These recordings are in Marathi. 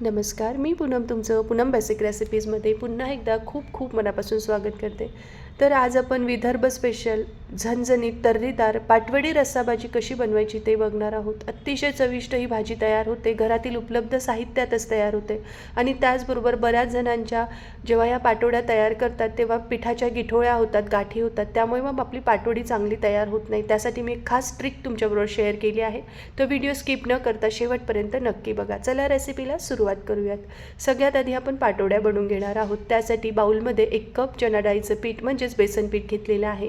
नमस्कार मी पूनम तुमचं पूनम बेसिक रेसिपीजमध्ये पुन्हा एकदा खूप खूप मनापासून स्वागत करते. तर आज आपण विदर्भ स्पेशल झणझणीत तर्रीदार पाटवडी रस्साभाजी कशी बनवायची ते बघणार आहोत. अतिशय चविष्ट ही भाजी तयार होते घरातील उपलब्ध साहित्यातच तयार होते. आणि त्याचबरोबर बऱ्याच जणांच्या जेव्हा ह्या पाटोड्या तयार करतात तेव्हा पिठाच्या गिठोळ्या होतात गाठी होतात. त्यामुळे मग आपली पाटोडी चांगली तयार होत नाही. त्यासाठी मी एक खास ट्रिक तुमच्याबरोबर शेअर केली आहे. तो व्हिडिओ स्किप न करता शेवटपर्यंत नक्की बघा. चला रेसिपीला सुरुवात करूयात. सगळ्यात आधी आपण पाटोड्या बनवून घेणार आहोत. त्यासाठी बाऊलमध्ये एक कप चना डाळीचं पीठ म्हणजे म्हणजेच बेसन पीठ घेतलेलं आहे.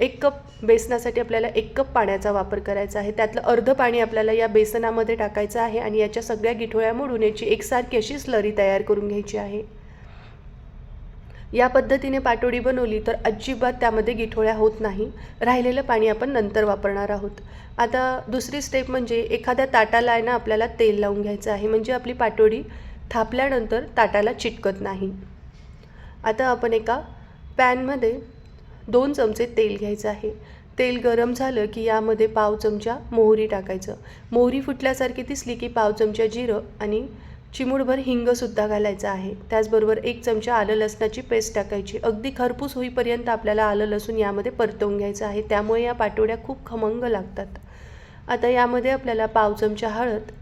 एक कप बेसनासाठी आपल्याला एक कप पाण्याचा वापर करायचा आहे. त्यातलं अर्ध पाणी आपल्याला या बेसनामध्ये टाकायचं आहे आणि याच्या सगळ्या गिठोळ्या मोडून याची एकसारखी अशी स्लरी तयार करून घ्यायची आहे. या पद्धतीने पाटोडी बनवली तर अजिबात त्यामध्ये गिठोळ्या होत नाही. राहिलेलं पाणी आपण नंतर वापरणार आहोत. आता दुसरी स्टेप म्हणजे एखाद्या ताटाला आहे ना आपल्याला तेल लावून घ्यायचं आहे. म्हणजे आपली पाटोडी थापल्यानंतर ताटाला चिटकत नाही. आता आपण एका पॅनमध्ये दोन चमचे तेल घ्यायचं आहे. तेल गरम झालं की यामध्ये पाव चमचा मोहरी टाकायचं. मोहरी फुटल्यासारखी दिसली की पाव चमचा जिरं आणि चिमूडभर हिंगसुद्धा घालायचं आहे. त्याचबरोबर एक चमचा आलं लसणाची पेस्ट टाकायची. अगदी खरपूस होईपर्यंत आपल्याला आलं लसूण यामध्ये परतवून घ्यायचं आहे. त्यामुळे या पाटोड्या खूप खमंग लागतात. आता यामध्ये आपल्याला पाव चमचा हळद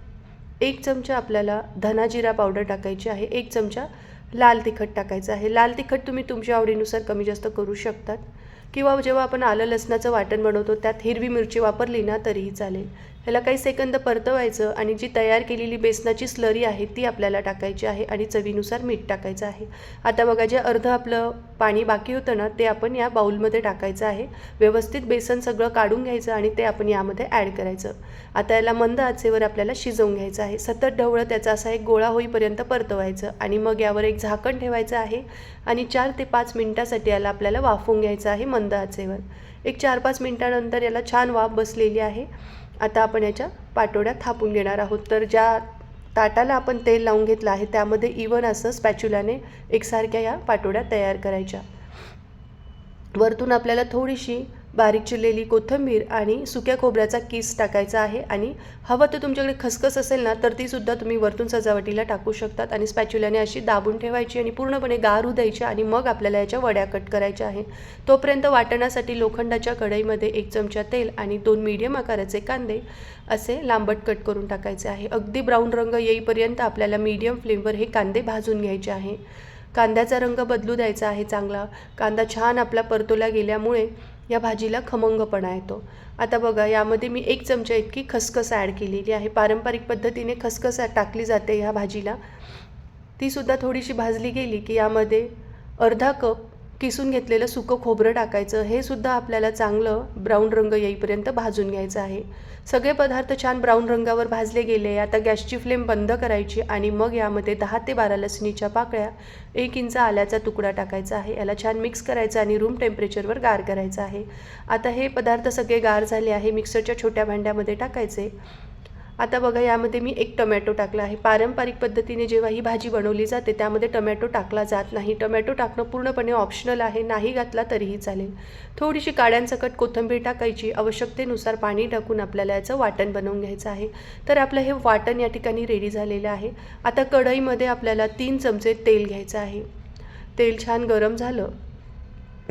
एक चमचा आपल्याला धना जिरा पावडर टाकायची आहे. एक चमचा लाल तिखट टाकायचं आहे. लाल तिखट तुम्ही तुमच्या आवडीनुसार कमी जास्त करू शकतात. किंवा जेव्हा आपण आलं लसणाचं वाटण बनवतो त्यात हिरवी मिरची वापरली ना तरीही चालेल. ह्याला काही सेकंद परतवायचं आणि जी तयार केलेली बेसनाची स्लरी आहे ती आपल्याला टाकायची आहे आणि चवीनुसार मीठ टाकायचं आहे. आता बघा जे अर्धं आपलं पाणी बाकी होतं ना ते आपण या बाऊलमध्ये टाकायचं आहे. व्यवस्थित बेसन सगळं काढून घ्यायचं आणि ते आपण यामध्ये ॲड करायचं. आता याला मंद आचेवर आपल्याला शिजवून घ्यायचं आहे. सतत ढवळं त्याचा असा एक गोळा होईपर्यंत परतवायचं आणि मग यावर एक झाकण ठेवायचं आहे आणि चार ते पाच मिनटासाठी याला आपल्याला वाफवून घ्यायचं आहे मंद आचेवर. एक चार पाच मिनटानंतर याला छान वाफ बसलेली आहे. आता आपण याच्या पाटोड्या थापून घेणार आहोत. तर ज्या ताटाला आपण तेल लावून घेतलं आहे त्यामध्ये इवन असं स्पॅच्युलाने एकसारख्या या पाटोड्या तयार करायच्या. वरतून आपल्याला थोडीशी बारीक चिरलेली कोथिंबीर आणि सुक्या खोबऱ्याचा किस टाकायचा आहे. आणि हवं तर तुमच्याकडे खसखस असेल ना तर तीसुद्धा तुम्ही वरतून सजावटीला टाकू शकतात. आणि स्पॅच्युलाने अशी दाबून ठेवायची आणि पूर्णपणे गार द्यायची आणि मग आपल्याला याच्या वड्या कट करायच्या आहे तोपर्यंत वाटण्यासाठी लोखंडाच्या कढईमध्ये एक चमचा तेल आणि दोन मीडियम आकाराचे कांदे असे लांबट कट करून टाकायचे आहे. अगदी ब्राऊन रंग येईपर्यंत आपल्याला मीडियम फ्लेमवर हे कांदे भाजून घ्यायचे आहे. कांद्याचा रंग बदलू द्यायचा आहे चांगला. कांदा छान आपला परतोला गेल्यामुळे या भाजीला खमंगपणा येतो. आता बघा यामध्ये मी एक चमचा इतकी खसखस ॲड केलेली आहे. पारंपरिक पद्धतीने खसखस टाकली जाते ह्या भाजीला. तीसुद्धा थोडीशी भाजली गेली की यामध्ये अर्धा कप किसून घेतलेलं सुकं खोबरं टाकायचं हे सुद्धा आपल्याला चांगलं ब्राऊन रंग येईपर्यंत भाजून घ्यायचं आहे. सगळे पदार्थ छान ब्राऊन रंगावर भाजले गेले आता गॅसची फ्लेम बंद करायची आणि मग यामध्ये दहा ते बारा लसणीच्या पाकळ्या एक इंच आल्याचा तुकडा टाकायचा आहे. याला छान मिक्स करायचं आणि रूम टेम्परेचरवर गार करायचं आहे. आता हे पदार्थ सगळे गार झाले आहे. मिक्सरच्या छोट्या भांड्यामध्ये टाकायचे. आता बघा यामध्ये मी एक टोमॅटो टाकला आहे. पारंपरिक पद्धतीने जेव्हा ही भाजी बनवली जाते त्यामध्ये टोमॅटो टाकला जात नाही. टोमॅटो टाकणं पूर्णपणे ऑप्शनल आहे नाही घातला तरीही चालेल. थोडीशी काड्यांसकट कोथिंबीर टाकायची. आवश्यकतेनुसार पाणी टाकून आपल्याला याचं वाटण बनवून घ्यायचं आहे. तर आपलं हे वाटण या ठिकाणी रेडी झालेलं आहे. आता कढईमध्ये आपल्याला तीन चमचे तेल घ्यायचं आहे. तेल छान गरम झालं.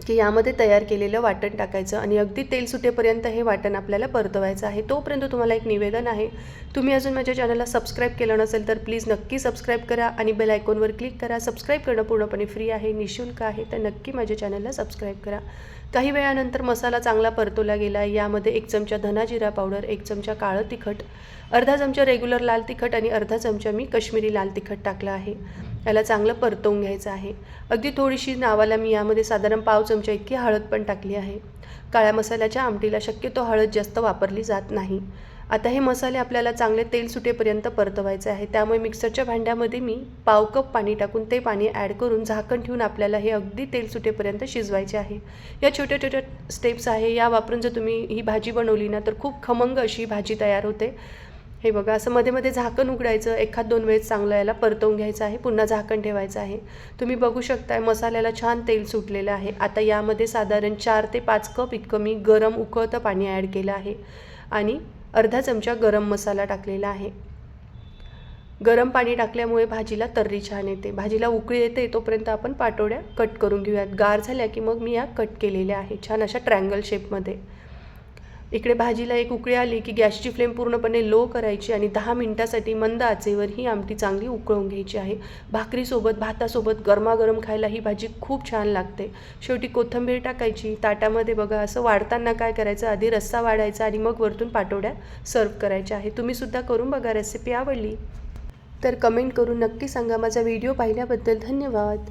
की यामध्ये तयार केलेलं वाटण टाकायचं आणि अगदी तेल सुटेपर्यंत हे वाटण आपल्याला परतवायचं आहे. तोपर्यंत तुम्हाला एक निवेदन आहे. तुम्ही अजून माझ्या चॅनलला सबस्क्राईब केलं नसेल तर प्लीज नक्की सबस्क्राईब करा आणि बेल आयकॉनवर क्लिक करा. सबस्क्राईब करणं पूर्णपणे फ्री आहे निशुल्क आहे तर नक्की माझ्या चॅनलला सबस्क्राईब करा. काही वेळानंतर मसाला चांगला परतवला गेला. यामध्ये एक चमचा धना जिरा पावडर एक चमचा काळं तिखट अर्धा चमचा रेग्युलर लाल तिखट आणि अर्धा चमचा मी कश्मीरी लाल तिखट टाकलं आहे. याला चांगलं परतवून घ्यायचं आहे. अगदी थोडीशी नावाला मी यामध्ये साधारण पाव चमचा इतकी हळद पण टाकली आहे. काळ्या मसाल्याच्या आमटीला शक्यतो हळद जास्त वापरली जात नाही. आता हे मसाले आपल्याला चांगले तेल सुटेपर्यंत परतवायचे आहे. त्यामुळे मिक्सरच्या भांड्यामध्ये मी पाव कप पाणी टाकून ते पाणी ॲड करून झाकण ठेवून आपल्याला हे अगदी तेल सुटेपर्यंत शिजवायचे आहे. या छोट्या छोट्या स्टेप्स आहे. या वापरून जर तुम्ही ही भाजी बनवली ना तर खूप खमंग अशी भाजी तयार होते. हे बघा असं मध्ये मध्ये झाकण उघडायचं एखाद दोन वेळेस चांगलं याला परतवून घ्यायचं आहे पुन्हा झाकण ठेवायचं आहे. तुम्ही बघू शकताय मसाल्याला छान तेल सुटलेलं आहे. आता यामध्ये साधारण चार ते पाच कप इतकं मी गरम उकळतं पाणी ॲड केलं आहे आणि अर्धा चमचा गरम मसाला टाकलेला आहे. गरम पाणी टाकल्यामुळे भाजीला तर्री छान येते. भाजीला उकळी येते तोपर्यंत आपण पाटोड्या कट करून घेऊयात. गार झाल्या की मग मी या कट केलेल्या आहे छान अशा ट्रँगल शेपमध्ये. इकडे भाजीला एक उकळी आली की गॅसची फ्लेम पूर्णपणे लो करायची आणि दहा मिनटासाठी मंद आचेवर ही आमटी चांगली उकळून घ्यायची आहे. भाकरीसोबत भातासोबत गरमागरम खायला ही भाजी खूप छान लागते. शेवटी कोथिंबीर टाकायची. ताटामध्ये बघा असं वाढताना काय करायचं? आधी रस्सा वाढायचा आणि मग वरतून पाटोड्या सर्व करायच्या आहे. तुम्हीसुद्धा करून बघा रेसिपी आवडली. तर कमेंट करून नक्की सांगा. माझा व्हिडिओ पाहिल्याबद्दल धन्यवाद.